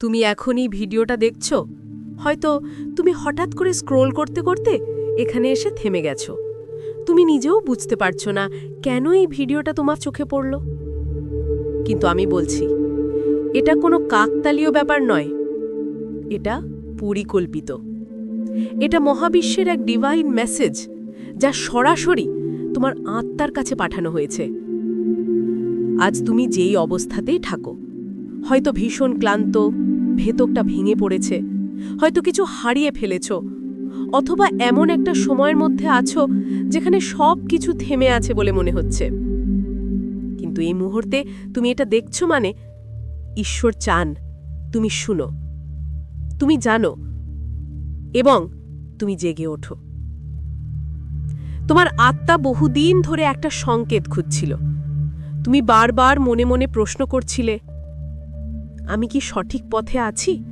তুমি এখনই ভিডিওটা দেখছ? হয়তো তুমি হঠাৎ করে স্ক্রোল করতে করতে এখানে এসে থেমে গেছো। তুমি নিজেও বুঝতে পারছ না কেন এই ভিডিওটা তোমার চোখে পড়ল। কিন্তু আমি বলছি, এটা কোনো কাকতালীয় ব্যাপার নয়। এটা পরিকল্পিত। এটা মহাবিশ্বের এক ডিভাইন মেসেজ যা সরাসরি তোমার আত্মার কাছে পাঠানো হয়েছে। আজ তুমি যেই অবস্থাতেই থাকো, হয়তো ভীষণ ক্লান্ত ভেতকটা ভেঙে পড়েছে। হয়তো কিছু হারিয়ে ফেলেছ, অথবা এমন একটা সময়ের মধ্যে আছো যেখানে সব কিছু থেমে আছে বলে মনে হচ্ছে। কিন্তু এই মুহূর্তে তুমি এটা দেখছ মানে ঈশ্বর চান, তুমি শুনো, তুমি জানো, এবং তুমি জেগে ওঠো। তোমার আত্মা বহুদিন ধরে একটা সংকেত খুঁজছিল। তুমি বারবার মনে মনে প্রশ্ন করছিলে আমি কি সঠিক পথে আছি?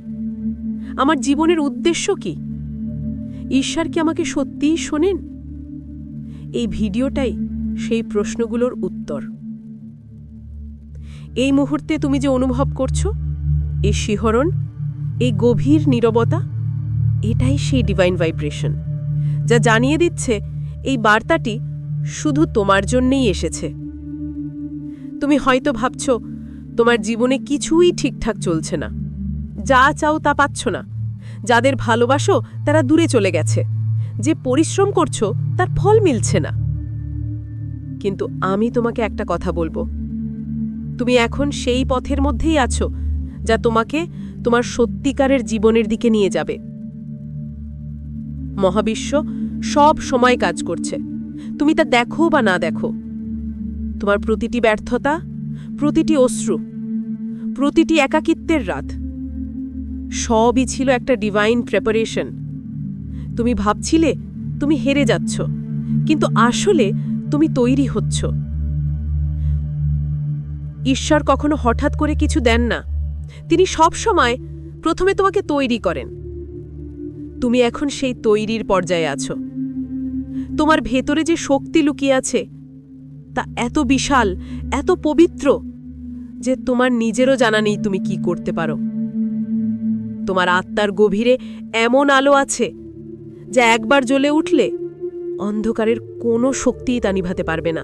আমার জীবনের উদ্দেশ্য কি? ঈশ্বর কি আমাকে সত্যিই শোনেন? এই ভিডিওটাই সেই প্রশ্নগুলোর উত্তর। এই মুহূর্তে তুমি যে অনুভব করছ, এই শিহরণ, এই গভীর নীরবতা, এটাই সেই ডিভাইন ভাইব্রেশন যা জানিয়ে দিচ্ছে এই বার্তাটি শুধু তোমার জন্যেই এসেছে। তুমি হয়তো ভাবছ তোমার জীবনে কিছুই ঠিকঠাক চলছে না। যা চাও তা পাচ্ছ না। যাদের ভালোবাসো, তারা দূরে চলে গেছে। যে পরিশ্রম করছ, তার ফল মিলছে না। কিন্তু আমি তোমাকে একটা কথা বলব। তুমি এখন সেই পথের মধ্যেই আছো, যা তোমাকে তোমার সত্যিকারের জীবনের দিকে নিয়ে যাবে। মহাবিশ্ব সব সময় কাজ করছে। তুমি তা দেখো বা না দেখো। তোমার প্রতিটি ব্যর্থতা প্রতিটি অশ্রু, প্রতিটি একাকিত্বের রাত। সবই ছিল একটা ডিভাইন প্রেপারেশন তুমি ভাবছিলে, তুমি হেরে যাচ্ছ, কিন্তু আসলে তুমি তৈরি হচ্ছ। ঈশ্বর কখনো হঠাৎ করে কিছু দেন না। তিনি সব সময় প্রথমে তোমাকে তৈরি করেন। তুমি এখন সেই তৈরির পর্যায়ে আছো। তোমার ভেতরে যে শক্তি লুকিয়ে আছে তা এত বিশাল, এত পবিত্র যে তোমার নিজেরও জানা নেই তুমি কি করতে পারো। তোমার আত্মার গভীরে এমন আলো আছে যা একবার জ্বলে উঠলে অন্ধকারের কোনো শক্তিই তা নিভাতে পারবে না।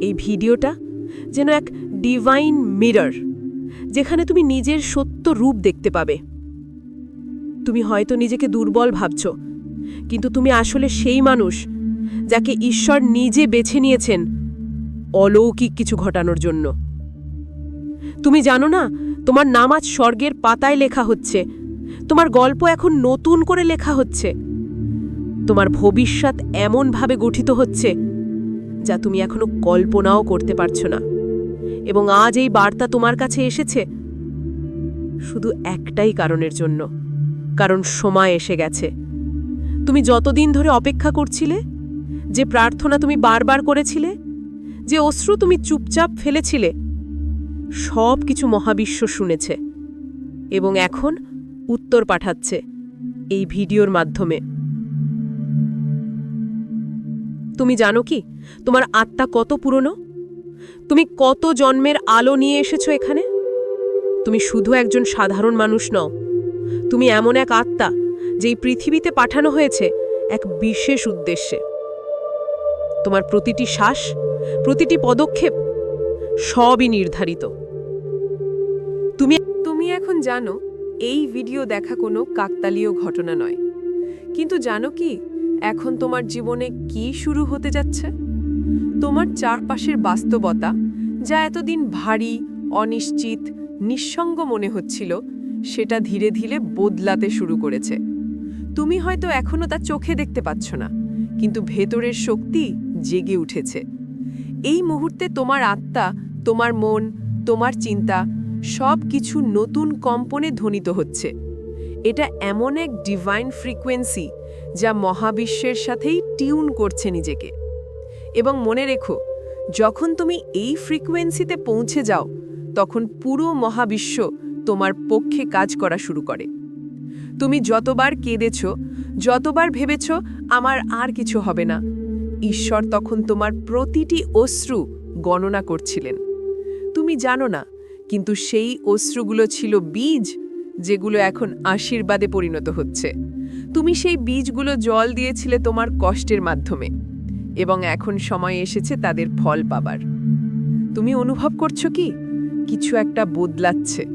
এই ভিডিওটা যেন এক ডিভাইন মিরর যেখানে তুমি নিজের সত্য রূপ দেখতে পাবে। তুমি হয়তো নিজেকে দুর্বল ভাবছ, কিন্তু তুমি আসলে সেই মানুষ যাকে ঈশ্বর নিজে বেছে নিয়েছেন, অলৌকিক কিছু ঘটানোর জন্য। তুমি জানো না, তোমার নাম আজ স্বর্গের পাতায় লেখা হচ্ছে। তোমার গল্প এখন নতুন করে লেখা হচ্ছে। তোমার ভবিষ্যৎ এমনভাবে গঠিত হচ্ছে, যা তুমি এখনও কল্পনাও করতে পারছ না। এবং আজ এই বার্তা তোমার কাছে এসেছে, শুধু একটাই কারণের জন্য, কারণ সময় এসে গেছে। তুমি যতদিন ধরে অপেক্ষা করছিলে যে প্রার্থনা তুমি বারবার করেছিলে, যে অশ্রু তুমি চুপচাপ ফেলেছিলে, সব কিছু মহাবিশ্ব শুনেছে এবং এখন উত্তর পাঠাচ্ছে এই ভিডিওর মাধ্যমে। তুমি জানো কি, তোমার আত্মা কত পুরনো? তুমি কত জন্মের আলো নিয়ে এসেছ এখানে? তুমি শুধু একজন সাধারণ মানুষ নও, তুমি এমন এক আত্মা যেই পৃথিবীতে পাঠানো হয়েছে এক বিশেষ উদ্দেশ্যে। তোমার প্রতিটি শ্বাস, প্রতিটি পদক্ষেপ সবই নির্ধারিত। তুমি তুমি এখন জানো, এই ভিডিও দেখা কোনো কাকতালীয় ঘটনা নয়। কিন্তু জানো কি, এখন তোমার জীবনে কি শুরু হতে যাচ্ছে? তোমার চারপাশের বাস্তবতা, যা এতদিন ভারী, অনিশ্চিত, নিঃসঙ্গ মনে হচ্ছিল, সেটা ধীরে ধীরে বদলাতে শুরু করেছে। তুমি হয়তো এখনও তা চোখে দেখতে পাচ্ছ না, কিন্তু ভেতরের শক্তি জেগে উঠেছে। এই মুহূর্তে তোমার আত্মা, তোমার মন, তোমার চিন্তা সব কিছু নতুন কম্পনে ধ্বনিত হচ্ছে। এটা এমন এক ডিভাইন ফ্রিকোয়েন্সি যা মহাবিশ্বের সাথেই টিউন করছে নিজেকে। এবং মনে রেখো, যখন তুমি এই ফ্রিকোয়েন্সিতে পৌঁছে যাও, তখন পুরো মহাবিশ্ব তোমার পক্ষে কাজ করা শুরু করে। তুমি যতবার কেঁদেছ, যতবার ভেবেছ, আমার আর কিছু হবে না। ঈশ্বর তখন তোমার প্রতিটি অশ্রু গণনা করছিলেন। তুমি জানো না, কিন্তু সেই অশ্রুগুলো ছিল বীজ যেগুলো এখন আশীর্বাদে পরিণত হচ্ছে। তুমি সেই বীজগুলো জল দিয়েছিলে তোমার কষ্টের মাধ্যমে এবং এখন সময় এসেছে তাদের ফল পাবার। তুমি অনুভব করছ কি? কিছু একটা বদলাচ্ছে।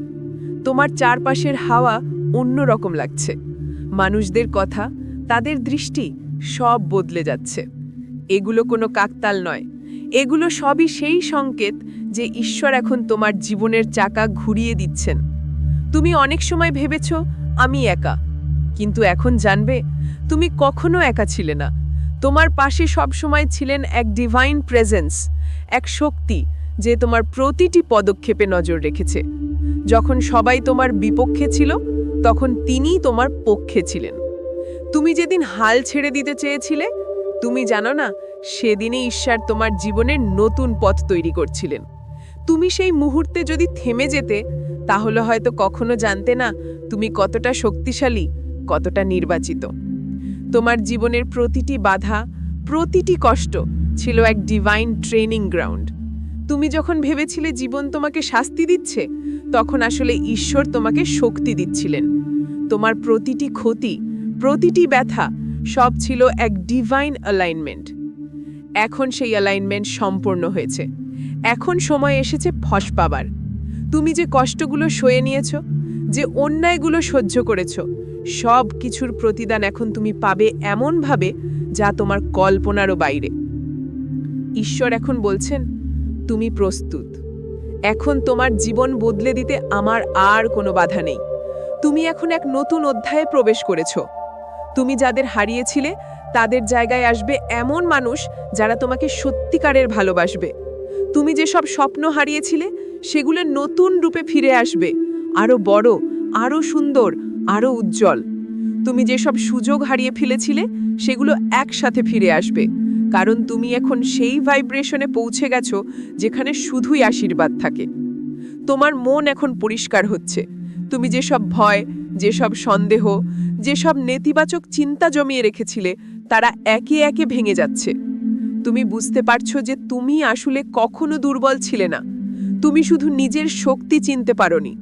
তোমার চারপাশের হাওয়া অন্যরকম লাগছে। মানুষদের কথা, তাদের দৃষ্টি সব বদলে যাচ্ছে। এগুলো কোনো কাকতাল নয়। এগুলো সবই সেই সংকেত যে ঈশ্বর এখন তোমার জীবনের চাকা ঘুরিয়ে দিচ্ছেন। তুমি অনেক সময় ভেবেছ, আমি একা। কিন্তু এখন জানবে, তুমি কখনো একা ছিলে না। তোমার পাশে সবসময় ছিলেন এক ডিভাইন প্রেজেন্স এক শক্তি যে তোমার প্রতিটি পদক্ষেপে নজর রেখেছে। যখন সবাই তোমার বিপক্ষে ছিল, তখন তিনিই তোমার পক্ষে ছিলেন। তুমি যেদিন হাল ছেড়ে দিতে চেয়েছিলে তুমি জানো না সেদিনে ঈশ্বর তোমার জীবনের নতুন পথ তৈরি করছিলেন। তুমি সেই মুহূর্তে যদি থেমে যেতে, তাহলে হয়তো কখনো জানতে না তুমি কতটা শক্তিশালী, কতটা নির্বাচিত। তোমার জীবনের প্রতিটি বাধা, প্রতিটি কষ্ট ছিল এক ডিভাইন ট্রেনিং গ্রাউন্ড তুমি যখন ভেবেছিলে জীবন তোমাকে শাস্তি দিচ্ছে, তখন আসলে ঈশ্বর তোমাকে শক্তি দিচ্ছিলেন। তোমার প্রতিটি ক্ষতি, প্রতিটি ব্যথা সব ছিল এক ডিভাইন অ্যালাইনমেন্ট এখন সেই অ্যালাইনমেন্ট সম্পূর্ণ হয়েছে। এখন সময় এসেছে ফস পাবার। তুমি যে কষ্টগুলো সয়ে নিয়েছ, যে অন্যায়গুলো সহ্য করেছ, সব কিছুর প্রতিদান এখন তুমি পাবে এমনভাবে যা তোমার কল্পনারও বাইরে। ঈশ্বর এখন বলছেন, তুমি প্রস্তুত। এখন তোমার জীবন বদলে দিতে আমার আর কোনো বাধা নেই। তুমি এখন এক নতুন অধ্যায়ে প্রবেশ করেছ। তুমি যাদের হারিয়েছিলে, তাদের জায়গায় আসবে এমন মানুষ যারা তোমাকে সত্যিকারের ভালোবাসবে। তুমি যে সব স্বপ্ন হারিয়েছিলে, সেগুলো নতুন রূপে ফিরে আসবে। আরও বড় আরও সুন্দর আরও উজ্জ্বল। তুমি যেসব সুযোগ হারিয়ে ফেলেছিলে, সেগুলো একসাথে ফিরে আসবে। কারণ তুমি এখন সেই ভাইব্রেশনে পৌঁছে গেছো, যেখানে শুধুই আশীর্বাদ থাকে। তোমার মন এখন পরিষ্কার হচ্ছে। তুমি যেসব ভয়, যেসব সন্দেহ, যেসব নেতিবাচক চিন্তা জমিয়ে রেখেছিলে, তারা একে একে ভেঙে যাচ্ছে। তুমি বুঝতে পারছ যে তুমি আসলে কখনো দুর্বল ছিলে না। তুমি শুধু নিজের শক্তি চিনতে পারোনি।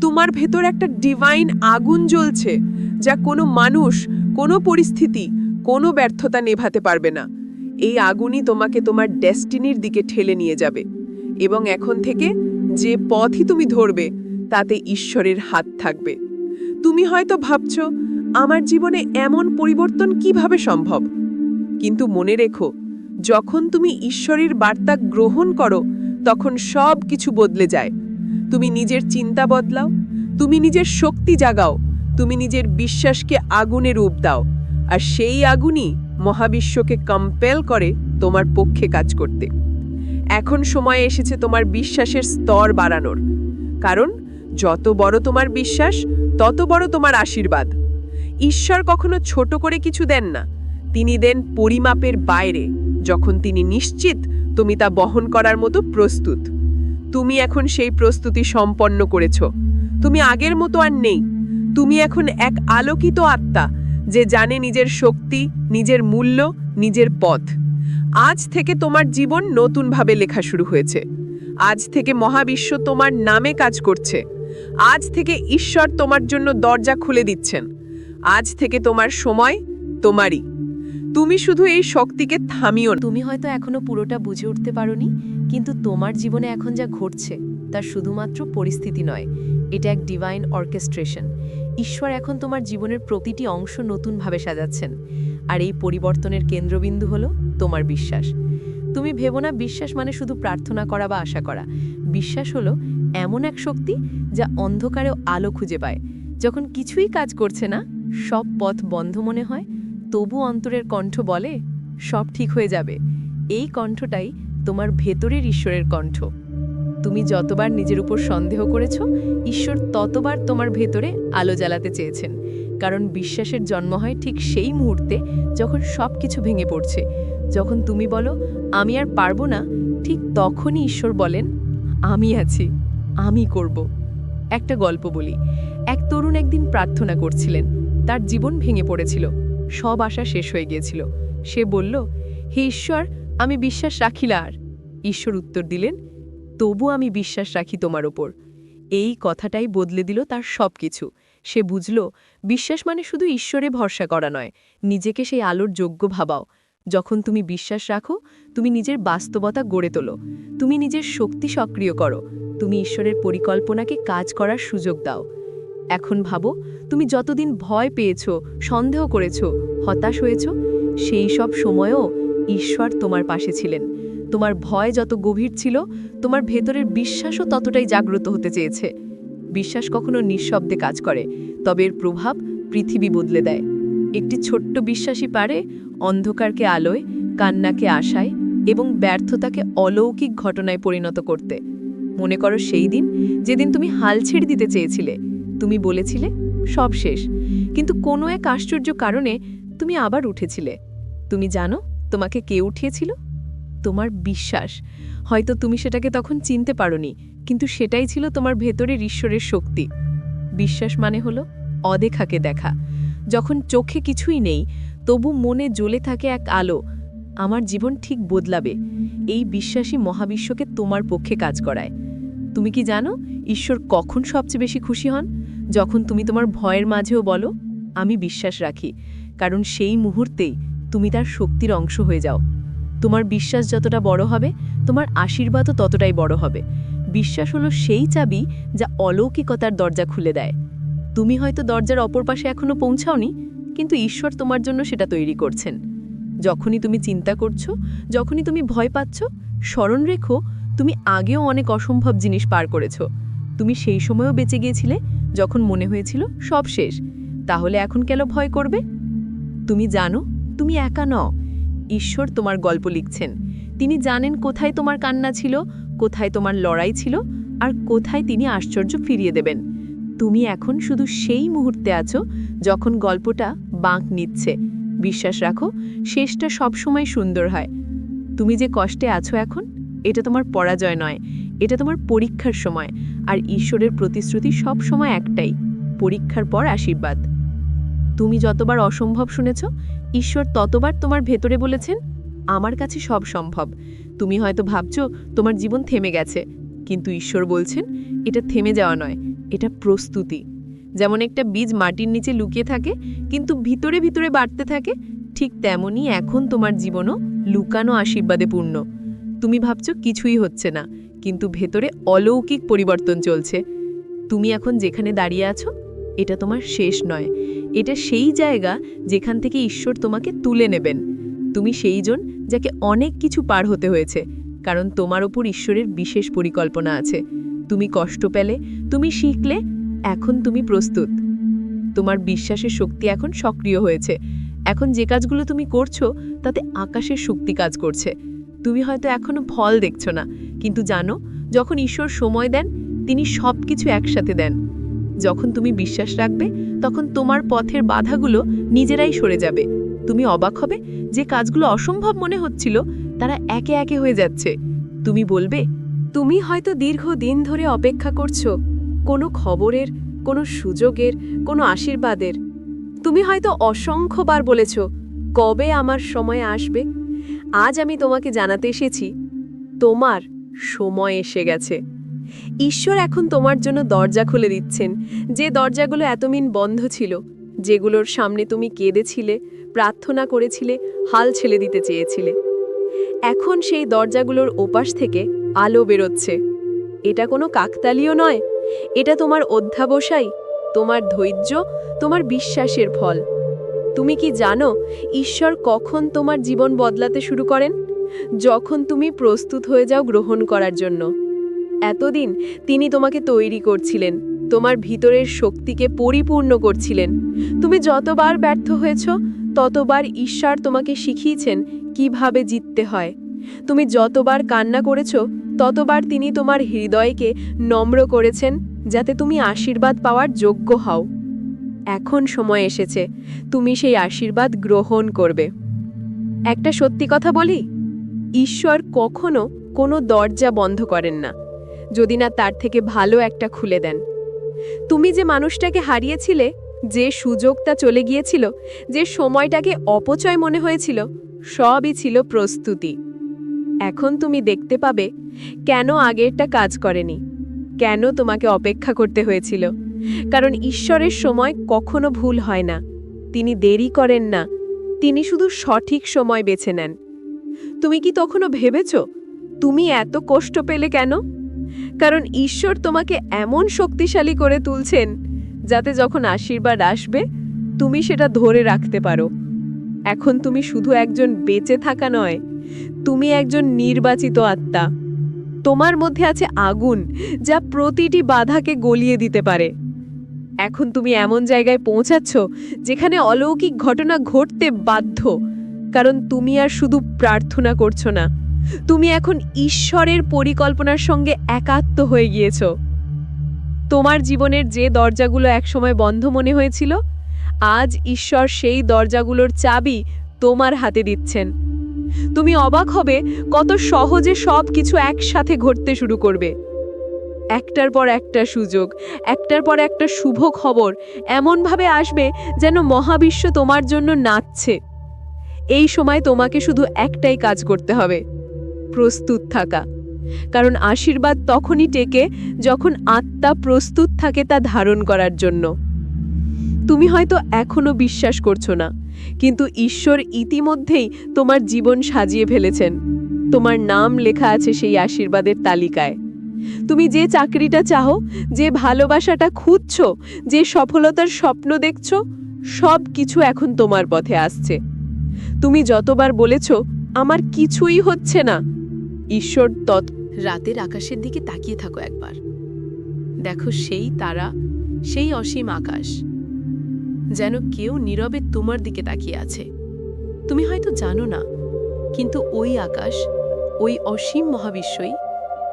তোমার ভেতর একটা ডিভাইন আগুন জ্বলছে, যা কোনো মানুষ, কোনো পরিস্থিতি, কোনো ব্যর্থতা নেভাতে পারবে না। এই আগুনই তোমাকে তোমার ডেস্টিনির দিকে ঠেলে নিয়ে যাবে। এবং এখন থেকে যে পথই তুমি ধরবে তাতে ঈশ্বরের হাত থাকবে। তুমি হয়তো ভাবছ, আমার জীবনে এমন পরিবর্তন কীভাবে সম্ভব? কিন্তু মনে রেখো, যখন তুমি ঈশ্বরের বার্তা গ্রহণ করো, তখন সব কিছু বদলে যায়। তুমি নিজের চিন্তা বদলাও, তুমি নিজের শক্তি জাগাও, তুমি নিজের বিশ্বাসকে আগুনে রূপ দাও, আর সেই আগুনই মহাবিশ্বকে কম্পেল করে তোমার পক্ষে কাজ করতে। এখন সময় এসেছে তোমার বিশ্বাসের স্তর বাড়ানোর। কারণ যত বড় তোমার বিশ্বাস, তত বড় তোমার আশীর্বাদ। ঈশ্বর কখনো ছোট করে কিছু দেন না। তিনি দেন পরিমাপের বাইরে। যখন তিনি নিশ্চিত, তুমি তা বহন করার মতো প্রস্তুত। তুমি এখন সেই প্রস্তুতি সম্পন্ন করেছ। তুমি আগের মতো আর নেই। তুমি এখন এক আলোকিত আত্মা যে জানে নিজের শক্তি, নিজের মূল্য, নিজের পথ। আজ থেকে তোমার জীবন নতুনভাবে লেখা শুরু হয়েছে। আজ থেকে মহাবিশ্ব তোমার নামে কাজ করছে। আজ থেকে ঈশ্বর তোমার জন্য দরজা খুলে দিচ্ছেন। আজ থেকে তোমার সময় তোমারই। তুমি শুধু এই শক্তিকে থামিও তুমি হয়তো এখনও পুরোটা বুঝে উঠতে পারোনি, কিন্তু তোমার জীবনে এখন যা ঘটছে, তা শুধুমাত্র পরিস্থিতি নয়, এটা এক ডিভাইন অর্কেস্ট্রেশন ঈশ্বর এখন তোমার জীবনের প্রতিটি অংশ নতুনভাবে সাজাচ্ছেন, আর এই পরিবর্তনের কেন্দ্রবিন্দু হলো তোমার বিশ্বাস। তুমি ভেবো না, বিশ্বাস মানে শুধু প্রার্থনা করা বা আশা করা। বিশ্বাস হলো এমন এক শক্তি যা অন্ধকারেও আলো খুঁজে পায়। যখন কিছুই কাজ করছে না, সব পথ বন্ধ মনে হয়, তবু অন্তরের কণ্ঠ বলে, সব ঠিক হয়ে যাবে। এই কণ্ঠটাই তোমার ভেতরের ঈশ্বরের কণ্ঠ। তুমি যতবার নিজের উপর সন্দেহ করেছ, ঈশ্বর ততবার তোমার ভেতরে আলো জ্বালাতে চেয়েছেন। কারণ বিশ্বাসের জন্ম হয় ঠিক সেই মুহূর্তে যখন সব কিছু ভেঙে পড়ছে। যখন তুমি বলো, আমি আর পারব না, ঠিক তখনই ঈশ্বর বলেন, আমি আছি। আমি করব। একটা গল্প বলি। এক তরুণ একদিন প্রার্থনা করছিলেন। তার জীবন ভেঙে পড়েছিল। সব আশা শেষ হয়ে গিয়েছিল। সে বলল, হে ঈশ্বর, আমি বিশ্বাস রাখিলা আর। ঈশ্বর উত্তর দিলেন, তবু আমি বিশ্বাস রাখি তোমার ওপর। এই কথাটাই বদলে দিল তার সব কিছু সে বুঝল, বিশ্বাস মানে শুধু ঈশ্বরে ভরসা করা নয়। নিজেকে সেই আলোর যোগ্য ভাবাও। যখন তুমি বিশ্বাস রাখো, তুমি নিজের বাস্তবতা গড়ে তোলো। তুমি নিজের শক্তি সক্রিয় করো। তুমি ঈশ্বরের পরিকল্পনাকে কাজ করার সুযোগ দাও। এখন ভাবো, তুমি যতদিন ভয় পেয়েছ, সন্দেহ করেছ, হতাশ হয়েছ, সেই সব সময়েও ঈশ্বর তোমার পাশে ছিলেন। তোমার ভয় যত গভীর ছিল, তোমার ভেতরের বিশ্বাসও ততটাই জাগ্রত হতে চেয়েছে। বিশ্বাস কখনো নিঃশব্দে কাজ করে, তবে এর প্রভাব পৃথিবী বদলে দেয়। একটি ছোট্ট বিশ্বাসী পারে অন্ধকারকে আলোয়, কান্নাকে আশায় এবং ব্যর্থতাকে অলৌকিক ঘটনায় পরিণত করতে। মনে করো সেই দিন, যেদিন তুমি হাল ছেড়ে দিতে চেয়েছিলে। তুমি বলেছিলে, সব শেষ। কিন্তু কোনো এক আশ্চর্য কারণে তুমি আবার উঠেছিলে। তুমি জানো, তোমাকে কে উঠিয়েছিল? তোমার বিশ্বাস। হয়তো তুমি সেটাকে তখন চিনতে পারোনি, কিন্তু সেটাই ছিল তোমার ভেতরের ঈশ্বরের শক্তি। বিশ্বাস মানে হলো, অদেখাকে দেখা। যখন চোখে কিছুই নেই তবু মনে জ্বলে থাকে এক আলো, আমার জীবন ঠিক বদলাবে, এই বিশ্বাসী মহাবিশ্বকে তোমার পক্ষে কাজ করায়। তুমি কি জানো ঈশ্বর কখন সবচেয়ে বেশি খুশি হন? যখন তুমি তোমার ভয়ের মাঝেও বলো, আমি বিশ্বাস রাখি, কারণ সেই মুহূর্তেই তুমি তার শক্তির অংশ হয়ে যাও। তোমার বিশ্বাস যতটা বড় হবে, তোমার আশীর্বাদও ততটাই বড় হবে। বিশ্বাস হলো সেই চাবি যা অলৌকিকতার দরজা খুলে দেয়। তুমি হয়তো দরজার অপর পাশে এখনও পৌঁছাওনি কিন্তু ঈশ্বর তোমার জন্য সেটা তৈরি করছেন। যখনই তুমি চিন্তা করছ, যখনই তুমি ভয় পাচ্ছ, স্মরণ রেখো, তুমি আগেও অনেক অসম্ভব জিনিস পার করেছ। তুমি সেই সময়ও বেঁচে গিয়েছিলে, যখন মনে হয়েছিল সব শেষ। তাহলে এখন কেন ভয় করবে? তুমি জানো, তুমি একা নও। ঈশ্বর তোমার গল্প লিখছেন। তিনি জানেন কোথায় তোমার কান্না ছিল, কোথায় তোমার লড়াই ছিল, আর কোথায় তিনি আশ্চর্য ফিরিয়ে দেবেন। তুমি এখন শুধু সেই মুহূর্তে আছো যখন গল্পটা বাঁক নিচ্ছে। বিশ্বাস রাখো, শেষটা সবসময় সুন্দর হয়। তুমি যে কষ্টে আছো এখন, এটা তোমার পরাজয় নয়, এটা তোমার পরীক্ষার সময়, আর ঈশ্বরের প্রতিশ্রুতি সব সময় একটাই, পরীক্ষার পর আশীর্বাদ। তুমি যতবার অসম্ভব শুনেছ, ঈশ্বর ততবার তোমার ভেতরে বলেছেন, আমার কাছে সব সম্ভব। তুমি হয়তো ভাবছ, তোমার জীবন থেমে গেছে। কিন্তু ঈশ্বর বলছেন, এটা থেমে যাওয়া নয় এটা প্রস্তুতি। যেমন একটা বীজ মাটির নিচে লুকিয়ে থাকে, কিন্তু ভিতরে ভিতরে বাড়তে থাকে, ঠিক তেমনই এখন তোমার জীবনও লুকানো আশীর্বাদে পূর্ণ। তুমি ভাবছ কিছুই হচ্ছে না, কিন্তু ভেতরে অলৌকিক পরিবর্তন চলছে। তুমি এখন যেখানে দাঁড়িয়ে আছো, এটা তোমার শেষ নয়। এটা সেই জায়গা যেখান থেকে ঈশ্বর তোমাকে তুলে নেবেন। তুমি সেই জন যাকে অনেক কিছু পার হতে হয়েছে, কারণ তোমার ওপর ঈশ্বরের বিশেষ পরিকল্পনা আছে। তুমি কষ্ট পেলে, তুমি শিখলে, এখন তুমি প্রস্তুত। তোমার বিশ্বাসের শক্তি এখন সক্রিয় হয়েছে। এখন যে কাজগুলো তুমি করছ, তাতে আকাশের শক্তি কাজ করছে। তুমি হয়তো এখনও ফল দেখছ না, কিন্তু জানো, যখন ঈশ্বর সময় দেন, তিনি সব কিছু একসাথে দেন। যখন তুমি বিশ্বাস রাখবে, তখন তোমার পথের বাধাগুলো নিজেরাই সরে যাবে। তুমি অবাক হবে যে কাজগুলো অসম্ভব মনে হচ্ছিল, তারা একে একে হয়ে যাচ্ছে। তুমি বলবে তুমি হয়তো দীর্ঘ দিন ধরে অপেক্ষা করছ, কোনো খবরের, কোনো সুযোগের, কোনো আশীর্বাদের। তুমি হয়তো অসংখ্যবার বলেছ, কবে আমার সময় আসবে? আজ আমি তোমাকে জানাতে এসেছি, তোমার সময় এসে গেছে। ঈশ্বর এখন তোমার জন্য দরজা খুলে দিচ্ছেন, যে দরজাগুলো এতমিন বন্ধ ছিল, যেগুলোর সামনে তুমি কেঁদেছিলে, প্রার্থনা করেছিলে, হাল ছেলে দিতে চেয়েছিলে। এখন সেই দরজাগুলোর ওপাশ থেকে আলো বেরোচ্ছে। এটা কোনো কাকতালীয় নয়। এটা তোমার অধ্যাবসাই তোমার ধৈর্য, তোমার বিশ্বাসের ফল। তুমি কি জানো ঈশ্বর কখন তোমার জীবন বদলাতে শুরু করেন? যখন তুমি প্রস্তুত হয়ে যাও গ্রহণ করার জন্য। এতদিন তিনি তোমাকে তৈরি করছিলেন, তোমার ভিতরের শক্তিকে পরিপূর্ণ করছিলেন। তুমি যতবার ব্যর্থ হয়েছ, ততবার ঈশ্বর তোমাকে শিখিয়েছেন কীভাবে জিততে হয়। তুমি যতবার কান্না করেছ, ততবার তিনি তোমার হৃদয়কে নম্র করেছেন, যাতে তুমি আশীর্বাদ পাওয়ার যোগ্য হও। এখন সময় এসেছে, তুমি সেই আশীর্বাদ গ্রহণ করবে। একটা সত্যি কথা বলি, ঈশ্বর কখনো কোনো দরজা বন্ধ করেন না, যদি না তার থেকে ভালো একটা খুলে দেন। তুমি যে মানুষটাকে হারিয়েছিলে, যে সুযোগটা চলে গিয়েছিল, যে সময়টাকে অপচয় মনে হয়েছিল, সবই ছিল প্রস্তুতি। এখন তুমি দেখতে পাবে কেন আগেরটা কাজ করেনি, কেন তোমাকে অপেক্ষা করতে হয়েছিল। কারণ ঈশ্বরের সময় কখনো ভুল হয় না, তিনি দেরি করেন না, তিনি শুধু সঠিক সময় বেছে নেন। তুমি কি তখনও ভেবেছ, তুমি এত কষ্ট পেলে কেন? কারণ ঈশ্বর তোমাকে এমন শক্তিশালী করে তুলছেন, যাতে যখন আশীর্বাদ আসবে, তুমি সেটা ধরে রাখতে পারো। এখন তুমি শুধু একজন বেঁচে থাকা নয় তুমি একজন নির্বাচিত আত্মা। তোমার মধ্যে আছে আগুন, যা প্রতিটি বাধাকে গলিয়ে দিতে পারে। এখন তুমি এমন জায়গায় পৌঁছাচ্ছ, যেখানে অলৌকিক ঘটনা ঘটতে বাধ্য। কারণ তুমি আর শুধু প্রার্থনা করছ না। তুমি এখন ঈশ্বরের পরিকল্পনার সঙ্গে একাত্ম হয়ে গিয়েছ। তোমার জীবনের যে দরজাগুলো একসময় বন্ধ মনে হয়েছিল, আজ ঈশ্বর সেই দরজাগুলোর চাবি তোমার হাতে দিচ্ছেন। তুমি অবাক হবে কত সহজে সব কিছু একসাথে ঘটতে শুরু করবে। একটার পর একটা সুযোগ, একটার পর একটা শুভ খবর এমনভাবে আসবে যেন মহাবিশ্ব তোমার জন্য নাচছে। এই সময় তোমাকে শুধু একটাই কাজ করতে হবে, প্রস্তুত থাকা। কারণ আশীর্বাদ তখনই টেকে যখন আত্মা প্রস্তুত থাকে তা ধারণ করার জন্য। তুমি হয়তো এখনও বিশ্বাস করছ না। কিন্তু ঈশ্বর ইতিমধ্যেই তোমার জীবন সাজিয়ে ফেলেছেন। তোমার নাম লেখা আছে সেই আশীর্বাদের তালিকায়। তুমি যে চাকরিটা চাও, যে ভালোবাসাটা খুঁজছ, যে সফলতার স্বপ্ন দেখছ, সব কিছু এখন তোমার পথে আসছে। তুমি যতবার বলেছ, আমার কিছুই হচ্ছে না। ঈশ্বর তত রাতের আকাশের দিকে তাকিয়ে থাকো একবার। দেখো সেই তারা, সেই অসীম আকাশ। যেন কেউ নীরবে তোমার দিকে তাকিয়ে আছে। তুমি হয়তো জানো না, কিন্তু ওই আকাশ, ওই অসীম মহাবিশ্বই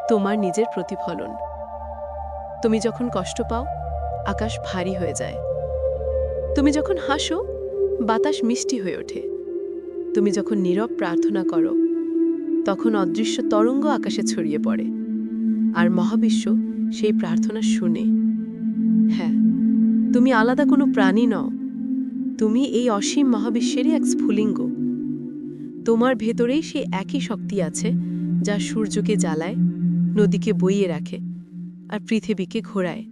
তোমার নিজের প্রতিফলন। তুমি যখন কষ্ট পাও, আকাশ ভারী হয়ে যায়। তুমি যখন হাসো, বাতাস মিষ্টি হয়ে ওঠে। তুমি যখন নীরব প্রার্থনা করো, তখন অদৃশ্য তরঙ্গ আকাশে ছড়িয়ে পড়ে। আর মহাবিশ্ব সেই প্রার্থনা শুনে হ্যাঁ তুমি আলাদা কোনো প্রাণী নও। তুমি এই অসীম মহাবিশ্বেরই এক স্ফুলিঙ্গ। তোমার ভেতরেই সেই একই শক্তি আছে, যা সূর্যকে জ্বালায়, নদীকে বইয়ে রাখে, আর পৃথিবীকে ঘোরায়।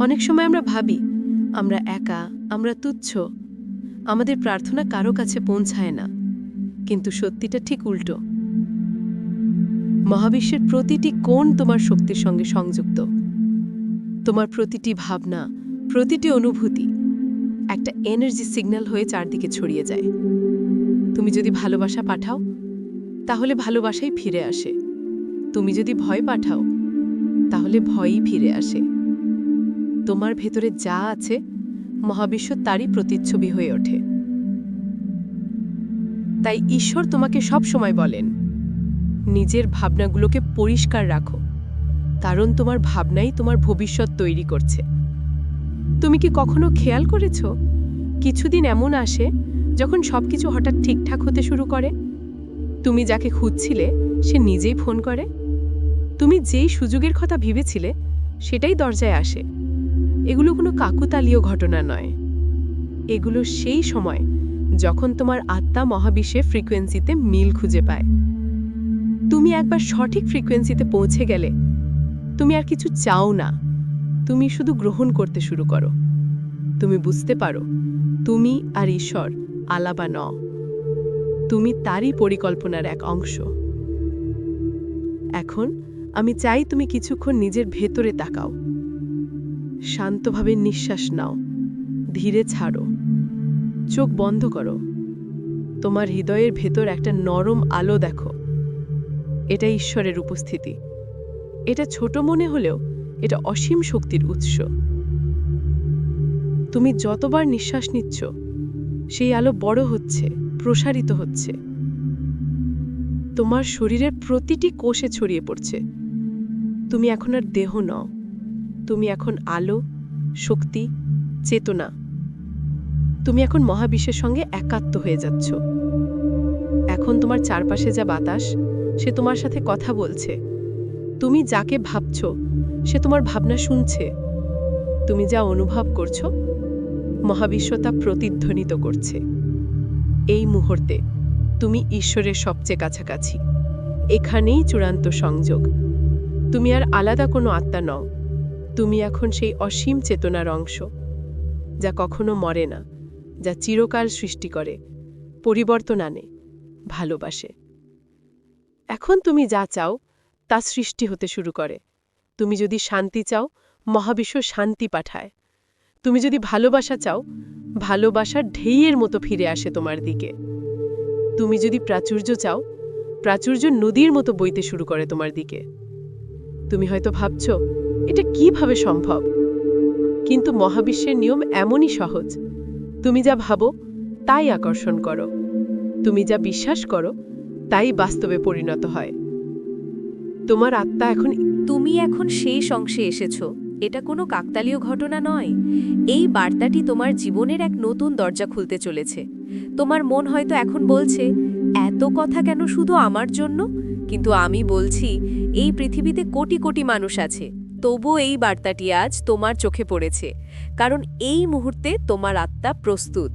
অনেক সময় আমরা ভাবি, আমরা একা, আমরা তুচ্ছ, আমাদের প্রার্থনা কারও কাছে পৌঁছায় না, কিন্তু সত্যিটা ঠিক উল্টো। মহাবিশ্বের প্রতিটি কোণ তোমার শক্তির সঙ্গে সংযুক্ত। তোমার প্রতিটি ভাবনা প্রতিটি অনুভূতি একটা এনার্জি সিগন্যাল হয়ে চারদিকে ছড়িয়ে যায়। তুমি যদি ভালোবাসা পাঠাও, তাহলে ভালোবাসাই ফিরে আসে। তুমি যদি ভয় পাঠাও, তাহলে ভয়ই ফিরে আসে। তোমার ভেতরে যা আছে, মহাবিশ্ব তারই প্রতিচ্ছবি হয়ে ওঠে। তাই ঈশ্বর তোমাকে সব সময় বলেন, নিজের ভাবনাগুলোকে পরিষ্কার রাখো। কারণ তোমার ভাবনাই তোমার ভবিষ্যৎ তৈরি করছে। তুমি কি কখনো খেয়াল করেছ? কিছুদিন এমন আসে যখন সবকিছু হঠাৎ ঠিকঠাক হতে শুরু করে। তুমি যাকে খুঁজছিলে, সে নিজেই ফোন করে। তুমি যেই সুযোগের কথা ভেবেছিলে, সেটাই দরজায় আসে। এগুলো কোনো কাকুতালীয় ঘটনা নয়। এগুলো সেই সময় যখন তোমার আত্মা মহাবিশ্বে ফ্রিকোয়েন্সিতে মিল খুঁজে পায়। তুমি একবার সঠিক ফ্রিকোয়েন্সিতে পৌঁছে গেলে তুমি আর কিছু চাও না। তুমি শুধু গ্রহণ করতে শুরু করো। তুমি বুঝতে পারো, তুমি আর ঈশ্বর আলাবা ন। তুমি তারই পরিকল্পনার এক অংশ। এখন আমি চাই তুমি কিছুক্ষণ নিজের ভেতরে তাকাও। শান্তভাবে নিঃশ্বাস নাও, ধীরে ছাড়ো। চোখ বন্ধ করো। তোমার হৃদয়ের ভেতর একটা নরম আলো দেখো। এটা ঈশ্বরের উপস্থিতি। এটা ছোট মনে হলেও এটা অসীম শক্তির উৎস। তুমি যতবার নিঃশ্বাস নিচ্ছ, সেই আলো বড় হচ্ছে, প্রসারিত হচ্ছে। তোমার শরীরের প্রতিটি কোষে ছড়িয়ে পড়ছে। তুমি এখন আর দেহ নও, তুমি এখন আলো, শক্তি, চেতনা। তুমি এখন মহাবিশ্বের সঙ্গে একাত্ম হয়ে যাচ্ছ। এখন তোমার চারপাশে যা বাতাস, সে তোমার সাথে কথা বলছে। তুমি যাকে ভাবছ সে তোমার ভাবনা শুনছে। তুমি যা অনুভব করছ, মহাবিশ্ব তা প্রতিধ্বনিত করছে। এই মুহূর্তে তুমি ঈশ্বরের সবচেয়ে কাছাকাছি। এখানেই চূড়ান্ত সংযোগ। তুমি আর আলাদা কোনো আত্মা নও। তুমি এখন সেই অসীম চেতনার অংশ, যা কখনো মরে না, যা চিরকাল সৃষ্টি করে, পরিবর্তন আনে, ভালোবাসে। এখন তুমি যা চাও, তা সৃষ্টি হতে শুরু করে। তুমি যদি শান্তি চাও, মহাবিশ্ব শান্তি পাঠায়। তুমি যদি ভালোবাসা চাও ভালোবাসার ঢেইয়ের মতো ফিরে আসে তোমার দিকে। তুমি যদি প্রাচুর্য চাও, প্রাচুর্য নদীর মতো বইতে শুরু করে তোমার দিকে। তুমি হয়তো ভাবছ, এটা কীভাবে সম্ভব? কিন্তু মহাবিশ্বের নিয়ম এমনই সহজ। তুমি যা ভাবো, তাই আকর্ষণ করো। তুমি যা বিশ্বাস করো, তাই বাস্তবে পরিণত হয়। তোমার আত্মা এখন তুমি এখন শেষ অংশে এসেছ। এটা কোনো কাকতালীয় ঘটনা নয়। এই বার্তাটি তোমার জীবনের এক নতুন দরজা খুলতে চলেছে। তোমার মন হয়তো এখন বলছে, এত কথা কেন শুধু আমার জন্য? কিন্তু আমি বলছি, এই পৃথিবীতে কোটি কোটি মানুষ আছে। তবুও এই বার্তাটি আজ তোমার চোখে পড়েছে। কারণ এই মুহূর্তে তোমার আত্মা প্রস্তুত।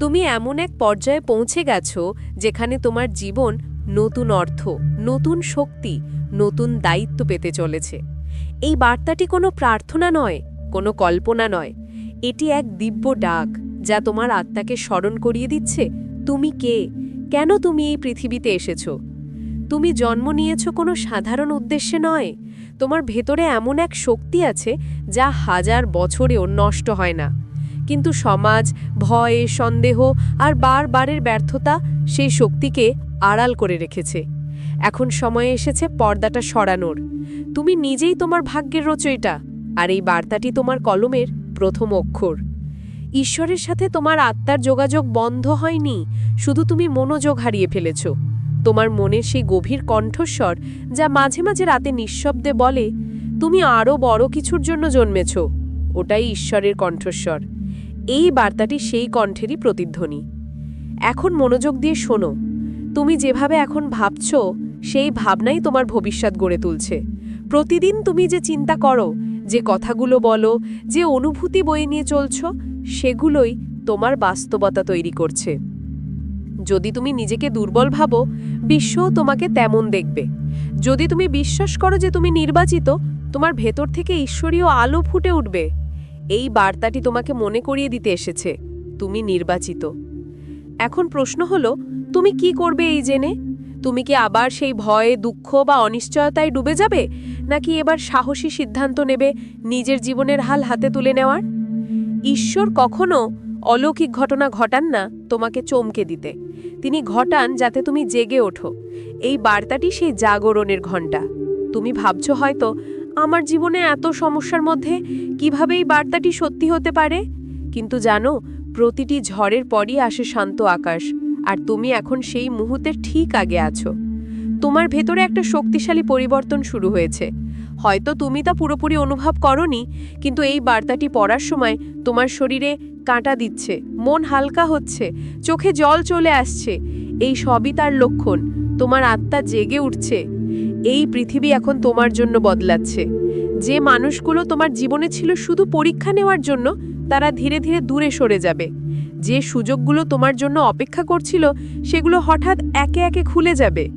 তুমি এমন এক পর্যায়ে পৌঁছে গেছো, যেখানে তোমার জীবন নতুন অর্থ, নতুন শক্তি নতুন দায়িত্ব পেতে চলেছে। এই বার্তাটি কোনো প্রার্থনা নয়, কোনো কল্পনা নয়। এটি এক দিব্য ডাক, যা তোমার আত্মাকে স্মরণ করিয়ে দিচ্ছে। তুমি কে? কেন তুমি এই পৃথিবীতে এসেছ? তুমি জন্ম নিয়েছ কোনো সাধারণ উদ্দেশ্যে নয়। তোমার ভেতরে এমন এক শক্তি আছে, যা হাজার বছরেও নষ্ট হয় না। কিন্তু সমাজ, ভয়, সন্দেহ আর বারবারের ব্যর্থতা সেই শক্তিকে আড়াল করে রেখেছে। এখন সময় এসেছে পর্দাটা সরানোর। তুমি নিজেই তোমার ভাগ্যের রচয়িতা, আর এই বার্তাটি তোমার কলমের প্রথম অক্ষর। ঈশ্বরের সাথে তোমার আত্মার যোগাযোগ বন্ধ হয়নি, শুধু তুমি মনোযোগ হারিয়ে ফেলেছ। তোমার মনের সেই গভীর কণ্ঠস্বর, যা মাঝে মাঝে রাতে নিঃশব্দে বলে, তুমি আরও বড় কিছুর জন্য জন্মেছ। ওটাই ঈশ্বরের কণ্ঠস্বর। এই বার্তাটি সেই কণ্ঠেরই প্রতিধ্বনি। এখন মনোযোগ দিয়ে শোনো। তুমি যেভাবে এখন ভাবছ সেই ভাবনাই তোমার ভবিষ্যৎ গড়ে তুলছে। প্রতিদিন তুমি যে চিন্তা করো, যে কথাগুলো বলো, যে অনুভূতি বয়ে নিয়ে চলছ, সেগুলোই তোমার বাস্তবতা তৈরি করছে। যদি তুমি নিজেকে দুর্বল ভাবো, বিশ্বও তোমাকে তেমন দেখবে। যদি তুমি বিশ্বাস করো যে তুমি নির্বাচিত, তোমার ভেতর থেকে ঈশ্বরীয় আলো ফুটে উঠবে। এই বার্তাটি তোমাকে মনে করিয়ে দিতে এসেছে, তুমি নির্বাচিত। এখন প্রশ্ন হলো, তুমি কি করবে এই জেনে? তুমি কি আবার সেই ভয়ে, দুঃখ বা অনিশ্চয়তায় ডুবে যাবে? নাকি এবার সাহসী সিদ্ধান্ত নেবে নিজের জীবনের হাল হাতে তুলে নেওয়ার? ঈশ্বর কখনো অলৌকিক ঘটনা ঘটান না তোমাকে চমকে দিতে। তিনি ঘটান যাতে তুমি জেগে ওঠো। এই বার্তাটি সেই জাগরণের ঘণ্টা। তুমি ভাবছ হয়তো, আমার জীবনে এত সমস্যার মধ্যে কীভাবে এই বার্তাটি সত্যি হতে পারে? কিন্তু জানো, প্রতিটি ঝড়ের পরই আসে শান্ত আকাশ। আর তুমি এখন সেই মুহূর্তের ঠিক আগে আছো। তোমার ভেতরে একটা শক্তিশালী পরিবর্তন শুরু হয়েছে। হয়তো তুমি তা পুরোপুরি অনুভব করনি, কিন্তু এই বার্তাটি পড়ার সময় তোমার শরীরে কাঁটা দিচ্ছে, মন হালকা হচ্ছে, চোখে জল চলে আসছে। এই সবই তার লক্ষণ, তোমার আত্মা জেগে উঠছে। এই পৃথিবী এখন তোমার জন্য বদলাচ্ছে। যে মানুষগুলো তোমার জীবনে ছিল শুধু পরীক্ষা নেওয়ার জন্য তারা ধীরে ধীরে দূরে সরে যাবে। যে সুযোগগুলো তোমার জন্য অপেক্ষা করছিল, সেগুলো হঠাৎ একে একে খুলে যাবে।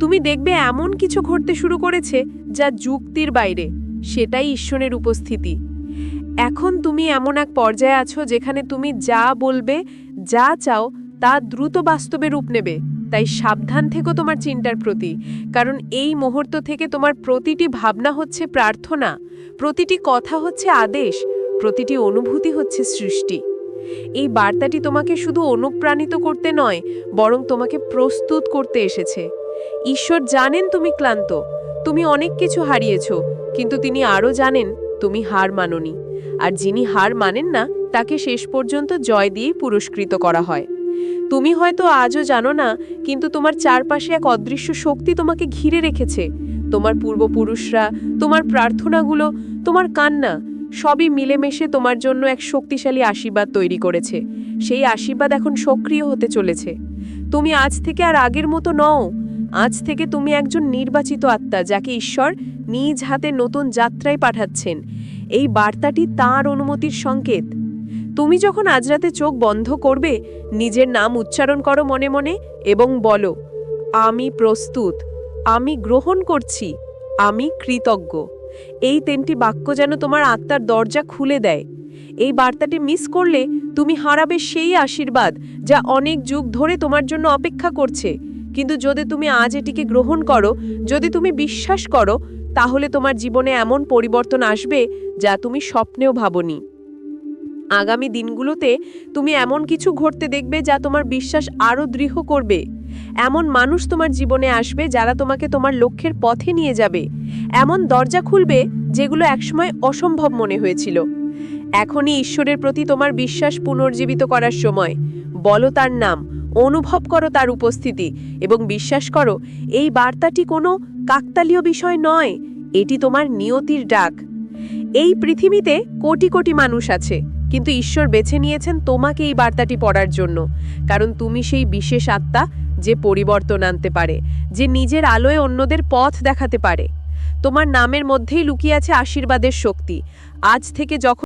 তুমি দেখবে এমন কিছু ঘটতে শুরু করেছে যা যুক্তির বাইরে, সেটাই ঈশ্বরের উপস্থিতি। এখন তুমি এমন এক পর্যায়ে আছো যেখানে তুমি যা বলবে, যা চাও, তা দ্রুত বাস্তবে রূপ নেবে। তাই সাবধান থেকো তোমার চিন্তার প্রতি, কারণ এই মুহূর্ত থেকে তোমার প্রতিটি ভাবনা হচ্ছে প্রার্থনা, প্রতিটি কথা হচ্ছে আদেশ প্রতিটি অনুভূতি হচ্ছে সৃষ্টি। এই বার্তাটি তোমাকে শুধু অনুপ্রাণিত করতে নয়, বরং তোমাকে প্রস্তুত করতে এসেছে। ঈশ্বর জানেন তুমি ক্লান্ত, তুমি অনেক কিছু হারিয়েছ, কিন্তু তিনি আরও জানেন তুমি হার মাননি। আর যিনি হার মানেন না, তাকে শেষ পর্যন্ত জয় দিয়েই পুরস্কৃত করা হয়। তুমি হয়তো আজও জানো না, কিন্তু তোমার চারপাশে এক অদৃশ্য শক্তি তোমাকে ঘিরে রেখেছে। তোমার পূর্বপুরুষরা, তোমার প্রার্থনাগুলো, তোমার কান্না সবই মিলেমিশে তোমার জন্য এক শক্তিশালী আশীর্বাদ তৈরি করেছে। সেই আশীর্বাদ এখন সক্রিয় হতে চলেছে। তুমি আজ থেকে আর আগের মতো নও। আজ থেকে তুমি একজন নির্বাচিত আত্মা, যাকে ঈশ্বর নিজ হাতে নতুন যাত্রায় পাঠাচ্ছেন। এই বার্তাটি তার অনুমতির সংকেত। তুমি যখন আজ রাতে চোখ বন্ধ করবে, নিজের নাম উচ্চারণ করো মনে মনে এবং বলো, আমি প্রস্তুত। আমি গ্রহণ করছি। আমি কৃতজ্ঞ। এই তিনটি বাক্য যেন তোমার আত্মার দরজা খুলে দেয়। এই বার্তাটি মিস করলে তুমি হারাবে সেই আশীর্বাদ যা অনেক যুগ ধরে তোমার জন্য অপেক্ষা করছে। কিন্তু যদি তুমি আজ এটিকে গ্রহণ করো, যদি তুমি বিশ্বাস করো, তাহলে তোমার জীবনে এমন পরিবর্তন আসবে যা তুমি স্বপ্নেও ভাবনি। আগামী দিনগুলোতে তুমি এমন কিছু ঘটতে দেখবে যা তোমার বিশ্বাস আরও দৃঢ় করবে। এমন মানুষ তোমার জীবনে আসবে যারা তোমাকে তোমার লক্ষ্যের পথে নিয়ে যাবে। এমন দরজা খুলবে যেগুলো একসময় অসম্ভব মনে হয়েছিল। এখনই ঈশ্বরের প্রতি তোমার বিশ্বাস পুনর্জীবিত করার সময়। বলো তার নাম, অনুভব করো তার উপস্থিতি, এবং বিশ্বাস করো, এই বার্তাটি কোনো কাকতালীয় বিষয় নয়, এটি তোমার নিয়তির ডাক। এই পৃথিবীতে কোটি কোটি মানুষ আছে, কিন্তু ঈশ্বর বেছে নিয়েছেন তোমাকে এই বার্তাটি পড়ার জন্য, কারণ তুমি সেই বিশেষ আত্মা যে পরিবর্তন আনতে পারে, যে নিজের আলোয় অন্যদের পথ দেখাতে পারে। তোমার নামের মধ্যেই লুকিয়ে আছে আশীর্বাদের শক্তি। আজ থেকে যখন